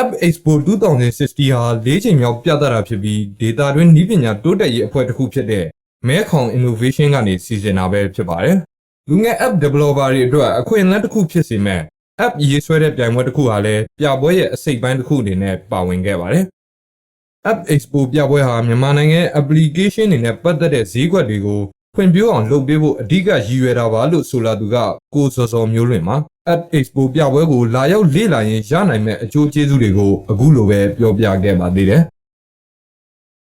App Expo 2060ဟာ၄ချိန်မြောက်ပြသတာဖြစ်ပြီး data တွင်နည်းပညာတိုးတက်ရေးအဖွဲ့တစ်ခုဖြစ်တဲ့မဲခေါင် Innovation ကနေစီစဉ်တာပဲဖြစ်ပါတယ်။လူငယ် App developer တွေအတွက်အခွင့်အလမ်းတစ်ခုဖြစ်စေမဲ့ App ရေးဆွဲတဲ့ပြိုင်ပွဲတစ်ခုဟာလည်းပြပွဲရဲ့အစိတ်ပိုင်းတစ်ခုအနေနဲ့ပါဝင်ခဲ့ပါတယ်။ App Expo ပြပွဲဟာမြန်မာနိုင်ငံရဲ့ application တွေနဲ့ပတ်သက်တဲ့ဈေးကွက်တွေကိုဖွံ့ဖြိုးအောင်လုပ်ပေးဖို့အဓိကရည်ရွယ်တာပါလို့ဆိုလာသူကကိုစောစောမျိုးလွင်ပါ App Expo ပြပွဲကိုလာရောက်လေ့လာရင်ရနိုင်မဲ့အကျိုးကျေးဇူးတွေကိုအခုလိုပဲပြောပြခဲ့ပါသေးတယ်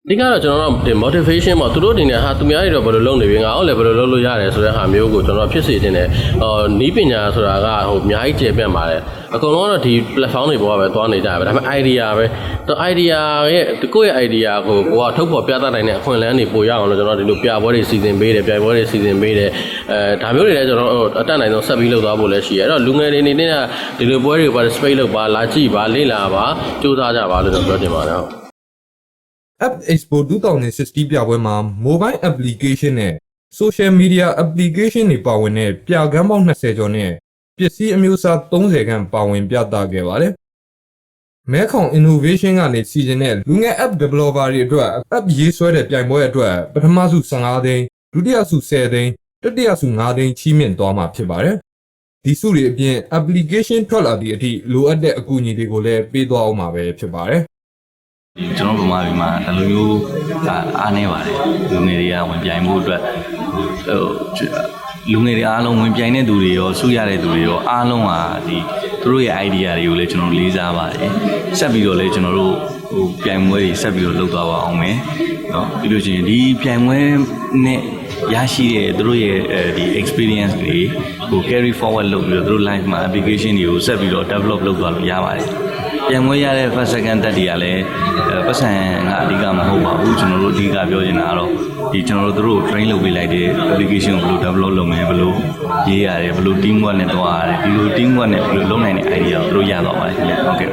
အဓိကတော့ကျွန်တော်တို့ဒီ motivation ပေါ့သူတို့အနေနဲ့ဟာသူများတွေတော့ဘယ်လိုလုပ်နေပြီငါအောင်လည်းဘယ်လိုလုပ်လို့ရတယ်ဆိုတဲ့ဟာမျိုးကိုကျွန်တော်ဖြစ်စေတင်တယ်ဟောနီးပညာဆိုတာကဟိုအများကြီးကျေပြန့်ပါတယ်အကုန်လုံးကတော့ဒီ platform တွေပေါ်ကပဲသွားနေကြပဲဒါပေမဲ့ idea ပဲတော့ idea ရဲ့ကိုယ့်ရဲ့ idea ကိုကိုကထုတ်ဖော်ပြသနိုင်တဲ့အခွင့်အလမ်းတွေပိုရအောင်လို့ကျွန်တော်ဒီလိုပြပွဲတွေစီစဉ်ပေးတယ်ပြပွဲတွေစီစဉ်ပေးတယ်အဲဒါမျိုးတွေလည်းကျွန်တော်တို့အတက်နိုင်ဆုံးဆက်ပြီးလုပ်သွားဖို့လည်းရှိရအဲ့တော့လူငယ်တွေအနေနဲ့ကဒီလိုပွဲတွေ participate လုပ်ပါလာကြည့်ပါလေ့လာပါစူးစမ်းကြပါလို့ကျွန်တော်ပြောချင်ပါတယ်ဟုတ် App Expo 2060ပြပွဲမှာ mobile application နဲ့ social media application တွေပါဝင်တဲ့ပြကမ်းပေါင်း20ကျော်နဲ့ပစ္စည်းအမျိုးအစား30ခန့်ပါဝင်ပြသခဲ့ပါတယ်။မဲခေါင် innovation ကနေစီစဉ်တဲ့လူငယ် app developer တွေအတွက် app ရေးဆွဲတဲ့ပြိုင်ပွဲအတွက်ပထမဆု15သိန်းဒုတိယဆု10သိန်းတတိယဆု5သိန်းချီးမြှင့်သွားမှာဖြစ်ပါတယ်။ဒီဆုတွေအပြင် application ထွက်လာသည့်အထိလိုအပ်တဲ့အကူအညီတွေကိုလည်းပေးသွားအောင်မှာပဲဖြစ်ပါတယ်။ဒီ ကျွန်တော်ဗမာပြည်မှာဒီလိုမျိုးဒါအားနေပါတယ်လူငယ်တွေကဝင်ပြိုင်မှုအတွက်ဟိုလူငယ်တွေအားလုံးဝင်ပြိုင်တဲ့သူတွေရောစုရတဲ့သူတွေရောအားလုံးဟာဒီသူတို့ရဲ့ idea တွေကိုလည်းကျွန်တော်လေးစားပါတယ်ဆက်ပြီးတော့လည်းကျွန်တော်တို့ဟိုပြိုင်ပွဲတွေဆက်ပြီးတော့လုပ်သွားပါအောင်မယ်เนาะပြီးလို့ရှိရင်ဒီပြိုင်ပွဲနဲ့ရရှိတဲ့သူတို့ရဲ့အဲဒီ experience တွေဟို carry forward လုပ်ပြီးတော့သူတို့ live မှာ application တွေကိုဆက်ပြီးတော့ develop လုပ်သွားလို့ရပါတယ် ပြန်ဝင်ရတဲ့ first second တက်တွေကလည်းအဲပတ်စံကအဓိကမဟုတ်ပါဘူးကျွန်တော်တို့အဓိကပြောချင်တာကတော့ဒီကျွန်တော်တို့တို့ train လုပ်ပေးလိုက်တဲ့ application ကိုဘယ်လို develop လုပ်မယ်ဘယ်လိုရေးရတယ်ဘယ်လို team work နဲ့တွားရတယ်ဒီလို team work နဲ့ဘယ်လိုလုပ်နိုင်တဲ့ idea ကိုတို့ရတော့ပါတယ်ခင်ဗျဟုတ်ကဲ့